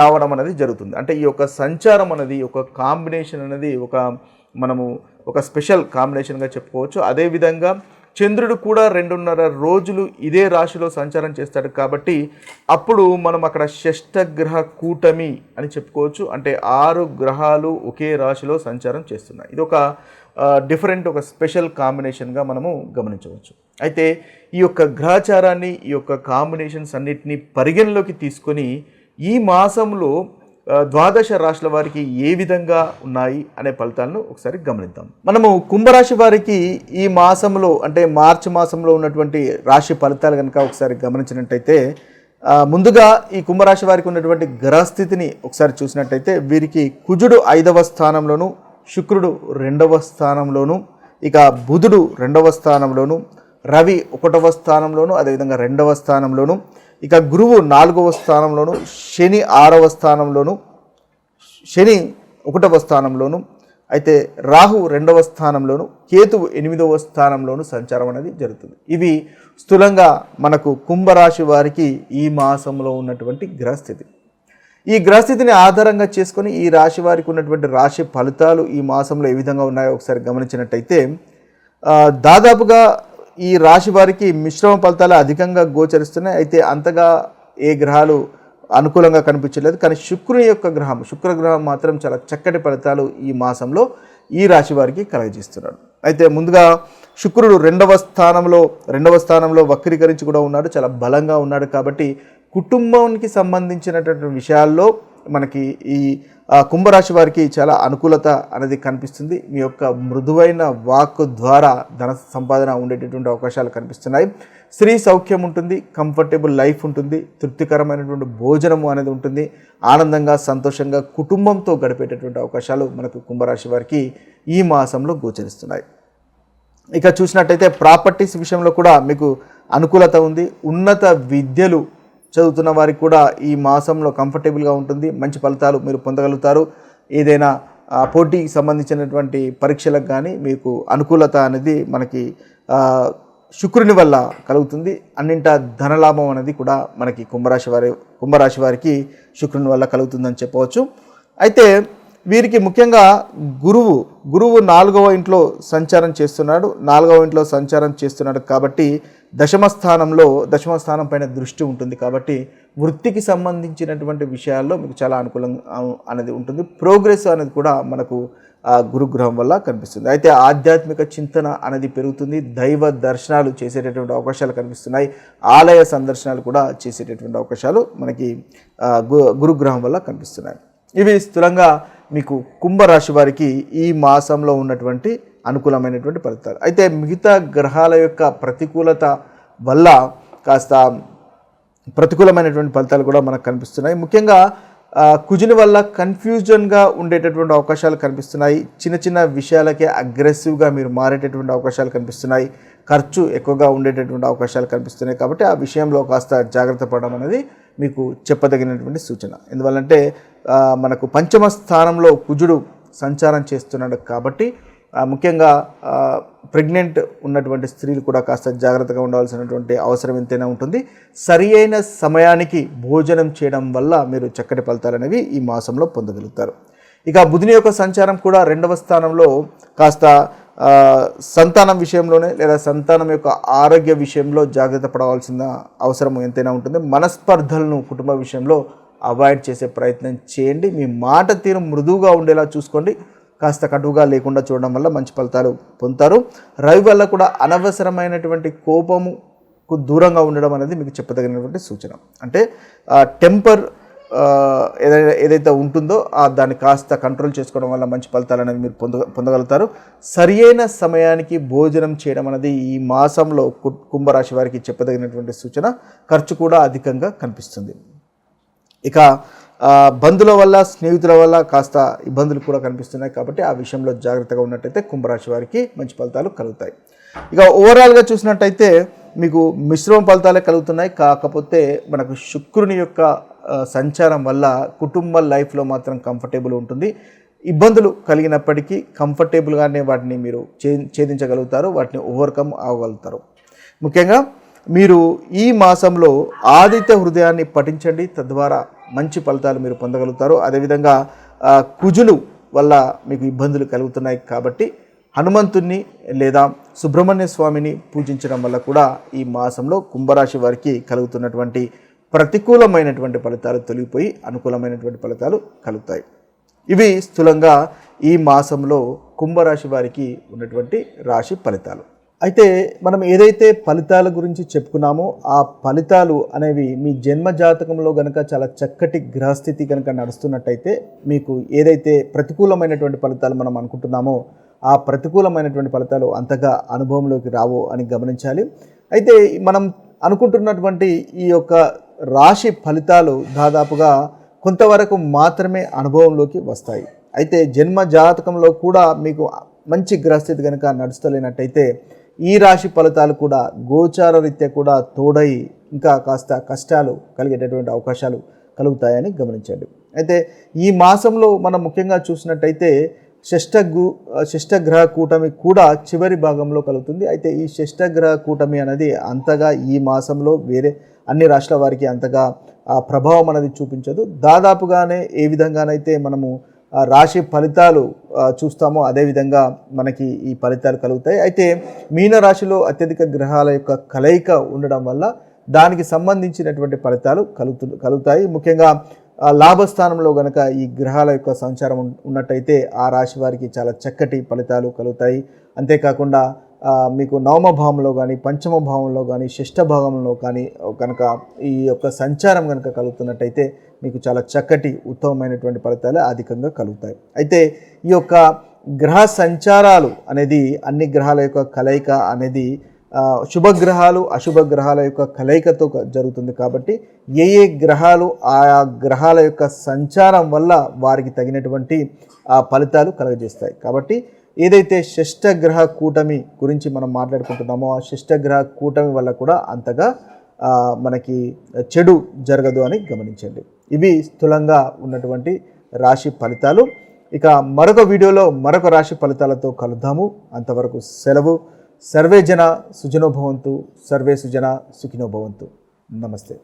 రావడం అనేది జరుగుతుంది. అంటే ఈ యొక్క సంచారం అనేది ఒక కాంబినేషన్ అనేది ఒక మనము ఒక స్పెషల్ కాంబినేషన్గా చెప్పుకోవచ్చు. అదేవిధంగా చంద్రుడు కూడా రెండున్నర రోజులు ఇదే రాశిలో సంచారం చేస్తాడు కాబట్టి అప్పుడు మనం అక్కడ షష్టగ్రహ కూటమి అని చెప్పుకోవచ్చు. అంటే ఆరు గ్రహాలు ఒకే రాశిలో సంచారం చేస్తున్నాయి. ఇది ఒక డిఫరెంట్ ఒక స్పెషల్ కాంబినేషన్గా మనము గమనించవచ్చు. అయితే ఈ యొక్క గ్రహచారాన్ని ఈ యొక్క కాంబినేషన్స్ అన్నిటినీ పరిగణలోకి తీసుకొని ఈ మాసంలో ద్వాదశ రాశుల వారికి ఏ విధంగా ఉన్నాయి అనే ఫలితాలను ఒకసారి గమనిద్దాం. మనము కుంభరాశి వారికి ఈ మాసంలో అంటే మార్చి మాసంలో ఉన్నటువంటి రాశి ఫలితాలు కనుక ఒకసారి గమనించినట్టయితే ముందుగా ఈ కుంభరాశి వారికి ఉన్నటువంటి గ్రహస్థితిని ఒకసారి చూసినట్టయితే వీరికి కుజుడు ఐదవ స్థానంలోను శుక్రుడు రెండవ స్థానంలోను ఇక బుధుడు రెండవ స్థానంలోను రవి ఒకటవ స్థానంలోను అదేవిధంగా రెండవ స్థానంలోను ఇక గురువు నాలుగవ స్థానంలోను శని ఆరవ స్థానంలోను శని ఒకటవ స్థానంలోను అయితే రాహు రెండవ స్థానంలోను కేతువు ఎనిమిదవ స్థానంలోను సంచారం అనేది జరుగుతుంది. ఇవి స్థూలంగా మనకు కుంభరాశి వారికి ఈ మాసంలో ఉన్నటువంటి గ్రహస్థితి. ఈ గ్రహస్థితిని ఆధారంగా చేసుకొని ఈ రాశి వారికి ఉన్నటువంటి రాశి ఫలితాలు ఈ మాసంలో ఏ విధంగా ఉన్నాయో ఒకసారి గమనించినట్టయితే దాదాపుగా ఈ రాశి వారికి మిశ్రమ ఫలితాలు అధికంగా గోచరిస్తున్నాయి. అయితే అంతగా ఏ గ్రహాలు అనుకూలంగా కనిపించలేదు. కానీ శుక్రుని యొక్క గ్రహం శుక్రగ్రహం మాత్రం చాలా చక్కటి ఫలితాలు ఈ మాసంలో ఈ రాశి వారికి కలగజేస్తున్నాడు. అయితే ముందుగా శుక్రుడు రెండవ స్థానంలో రెండవ స్థానంలో వక్రీకరించి కూడా ఉన్నాడు. చాలా బలంగా ఉన్నాడు కాబట్టి కుటుంబానికి సంబంధించినటువంటి విషయాల్లో మనకి ఈ కుంభరాశి వారికి చాలా అనుకూలత అనేది కనిపిస్తుంది. మీ యొక్క మృదువైన వాక్ ద్వారా ధన సంపాదన ఉండేటటువంటి అవకాశాలు కనిపిస్తున్నాయి. స్త్రీ సౌఖ్యం ఉంటుంది కంఫర్టబుల్ లైఫ్ ఉంటుంది తృప్తికరమైనటువంటి భోజనము అనేది ఉంటుంది ఆనందంగా సంతోషంగా కుటుంబంతో గడిపేటటువంటి అవకాశాలు మనకు కుంభరాశి వారికి ఈ మాసంలో గోచరిస్తున్నాయి. ఇక చూసినట్టయితే ప్రాపర్టీస్ విషయంలో కూడా మీకు అనుకూలత ఉంది. ఉన్నత విద్యలు చదువుతున్న వారికి కూడా ఈ మాసంలో కంఫర్టబుల్గా ఉంటుంది. మంచి ఫలితాలు మీరు పొందగలుగుతారు. ఏదైనా పోటీకి సంబంధించినటువంటి పరీక్షలకు కానీ మీకు అనుకూలత అనేది మనకి శుక్రుని వల్ల కలుగుతుంది. అన్నింట ధనలాభం అనేది కూడా మనకి కుంభరాశి వారి కుంభరాశి వారికి శుక్రుని వల్ల కలుగుతుందని చెప్పవచ్చు. అయితే వీరికి ముఖ్యంగా గురువు గురువు నాలుగవ ఇంట్లో సంచారం చేస్తున్నాడు నాలుగవ ఇంట్లో సంచారం చేస్తున్నాడు కాబట్టి దశమ స్థానంలో దశమ స్థానం పైన దృష్టి ఉంటుంది కాబట్టి వృత్తికి సంబంధించినటువంటి విషయాల్లో మీకు చాలా అనుకూలంగా అనేది ఉంటుంది. ప్రోగ్రెస్ అనేది కూడా మనకు గురుగ్రహం వల్ల కనిపిస్తుంది. అయితే ఆధ్యాత్మిక చింతన అనేది పెరుగుతుంది. దైవ దర్శనాలు చేసేటటువంటి అవకాశాలు కనిపిస్తున్నాయి. ఆలయ సందర్శనాలు కూడా చేసేటటువంటి అవకాశాలు మనకి గురుగ్రహం వల్ల కనిపిస్తున్నాయి. ఇవి స్థూలంగా మీకు కుంభరాశి వారికి ఈ మాసంలో ఉన్నటువంటి అనుకూలమైనటువంటి ఫలితాలు. అయితే మిగతా గ్రహాల యొక్క ప్రతికూలత వల్ల కాస్త ప్రతికూలమైనటువంటి ఫలితాలు కూడా మనకు కనిపిస్తున్నాయి. ముఖ్యంగా కుజుని వల్ల కన్ఫ్యూజన్గా ఉండేటటువంటి అవకాశాలు కనిపిస్తున్నాయి. చిన్న చిన్న విషయాలకే అగ్రెసివ్గా మీరు మారేటటువంటి అవకాశాలు కనిపిస్తున్నాయి. ఖర్చు ఎక్కువగా ఉండేటటువంటి అవకాశాలు కనిపిస్తున్నాయి. కాబట్టి ఆ విషయంలో కాస్త జాగ్రత్త పడడం అనేది మీకు చెప్పదగినటువంటి సూచన. ఎందువల్లంటే మనకు పంచమ స్థానంలో కుజుడు సంచారం చేస్తున్నాడు కాబట్టి ముఖ్యంగా ప్రెగ్నెంట్ ఉన్నటువంటి స్త్రీలు కూడా కాస్త జాగ్రత్తగా ఉండవలసినటువంటి అవసరం ఎంతైనా ఉంటుంది. సరి అయిన సమయానికి భోజనం చేయడం వల్ల మీరు చక్కటి ఫలితాలు అనేవి ఈ మాసంలో పొందగలుగుతారు. ఇక బుధుని యొక్క సంచారం కూడా రెండవ స్థానంలో కాస్త సంతానం విషయంలోనే లేదా సంతానం యొక్క ఆరోగ్య విషయంలో జాగ్రత్త పడవలసిన అవసరం ఎంతైనా ఉంటుంది. మనస్పర్ధలను కుటుంబ విషయంలో అవాయిడ్ చేసే ప్రయత్నం చేయండి. మీ మాట తీరు మృదువుగా ఉండేలా చూసుకోండి. కాస్త కటువుగా లేకుండా చూడడం వల్ల మంచి ఫలితాలు పొందుతారు. రవి వల్ల కూడా అనవసరమైనటువంటి కోపముకు దూరంగా ఉండడం అనేది మీకు చెప్పదగినటువంటి సూచన. అంటే టెంపర్ ఏదైతే ఏదైతే ఉంటుందో ఆ దాన్ని కాస్త కంట్రోల్ చేసుకోవడం వల్ల మంచి ఫలితాలు అనేది మీరు పొంద పొందగలుగుతారు. సరి అయిన సమయానికి భోజనం చేయడం అనేది ఈ మాసంలో కు- కుంభరాశి వారికి చెప్పదగినటువంటి సూచన. ఖర్చు కూడా అధికంగా కనిపిస్తుంది. ఇక బంధుల వల్ల స్నేహితుల వల్ల కాస్త ఇబ్బందులు కూడా కనిపిస్తున్నాయి కాబట్టి ఆ విషయంలో జాగ్రత్తగా ఉన్నట్టయితే కుంభరాశి వారికి మంచి ఫలితాలు కలుగుతాయి. ఇక ఓవరాల్గా చూసినట్టయితే మీకు మిశ్రమ ఫలితాలే కలుగుతున్నాయి. కాకపోతే మనకు శుక్రుని యొక్క సంచారం వల్ల కుటుంబ లైఫ్లో మాత్రం కంఫర్టబుల్ ఉంటుంది. ఇబ్బందులు కలిగినప్పటికీ కంఫర్టబుల్గానే వాటిని మీరు ఛే ఛేదించగలుగుతారు వాటిని ఓవర్కమ్ అవ్వగలుగుతారు. ముఖ్యంగా మీరు ఈ మాసంలో ఆదిత్య హృదయాన్ని పఠించండి. తద్వారా మంచి ఫలితాలు మీరు పొందగలుగుతారు. అదేవిధంగా కుజులు వల్ల మీకు ఇబ్బందులు కలుగుతున్నాయి కాబట్టి హనుమంతుణ్ణి లేదా సుబ్రహ్మణ్య స్వామిని పూజించడం వల్ల కూడా ఈ మాసంలో కుంభరాశి వారికి కలుగుతున్నటువంటి ప్రతికూలమైనటువంటి ఫలితాలు తొలగిపోయి అనుకూలమైనటువంటి ఫలితాలు కలుగుతాయి. ఇవి స్థూలంగా ఈ మాసంలో కుంభరాశి వారికి ఉన్నటువంటి రాశి ఫలితాలు. అయితే మనం ఏదైతే ఫలితాల గురించి చెప్పుకున్నామో ఆ ఫలితాలు అనేవి మీ జన్మ జాతకంలో గనక చాలా చక్కటి గ్రహస్థితి కనుక నడుస్తున్నట్టయితే మీకు ఏదైతే ప్రతికూలమైనటువంటి ఫలితాలు మనం అనుకుంటున్నామో ఆ ప్రతికూలమైనటువంటి ఫలితాలు అంతగా అనుభవంలోకి రావు అని గమనించాలి. అయితే మనం అనుకుంటున్నటువంటి ఈ యొక్క రాశి ఫలితాలు దాదాపుగా కొంతవరకు మాత్రమే అనుభవంలోకి వస్తాయి. అయితే జన్మ జాతకంలో కూడా మీకు మంచి గ్రహస్థితి కనుక నడుస్తలేనట్టయితే ఈ రాశి ఫలితాలు కూడా గోచార రీత్యా కూడా తోడై ఇంకా కాస్త కష్టాలు కలిగేటటువంటి అవకాశాలు కలుగుతాయని గమనించండి. అయితే ఈ మాసంలో మనం ముఖ్యంగా చూసినట్టయితే షష్టగ్రు షష్టగ్రహ కూటమి కూడా చివరి భాగంలో కలుగుతుంది. అయితే ఈ షష్టగ్రహ కూటమి అనేది అంతగా ఈ మాసంలో వేరే అన్ని రాష్ట్రాల వారికి అంతగా ప్రభావం అనేది చూపించదు. దాదాపుగానే ఏ విధంగానైతే మనము రాశి ఫలితాలు చూస్తామో అదేవిధంగా మనకి ఈ ఫలితాలు కలుగుతాయి. అయితే మీన రాశిలో అత్యధిక గ్రహాల యొక్క కలయిక ఉండడం వల్ల దానికి సంబంధించినటువంటి ఫలితాలు కలుగుతు కలుగుతాయి. ముఖ్యంగా లాభస్థానంలో గనక ఈ గ్రహాల యొక్క సంచారం ఉన్నట్టయితే ఆ రాశి వారికి చాలా చక్కటి ఫలితాలు కలుగుతాయి. అంతేకాకుండా మీకు నవమ భావంలో కానీ పంచమ భావంలో కానీ షష్ఠ భావంలో కానీ కనుక ఈ యొక్క సంచారం కనుక కలుగుతున్నట్టయితే మీకు చాలా చక్కటి ఉత్తమమైనటువంటి ఫలితాలు అధికంగా కలుగుతాయి. అయితే ఈ యొక్క గ్రహ సంచారాలు అనేది అన్ని గ్రహాల యొక్క కలయిక అనేది శుభగ్రహాలు అశుభ గ్రహాల యొక్క కలయికతో జరుగుతుంది కాబట్టి ఏ ఏ గ్రహాలు ఆయా గ్రహాల యొక్క సంచారం వల్ల వారికి తగినటువంటి ఆ ఫలితాలు కలుగజేస్తాయి. కాబట్టి ఏదైతే షష్టగ్రహ కూటమి గురించి మనం మాట్లాడుకుంటున్నామో ఆ గ్రహ కూటమి వల్ల కూడా అంతగా మనకి చెడు జరగదు అని గమనించండి. ఇవి స్థూలంగా ఉన్నటువంటి రాశి ఫలితాలు. ఇక మరొక వీడియోలో మరొక రాశి ఫలితాలతో కలుద్దాము. అంతవరకు సెలవు. సర్వే జన సుజనోభవంతు సర్వే సుజన సుఖినోభవంతు నమస్తే.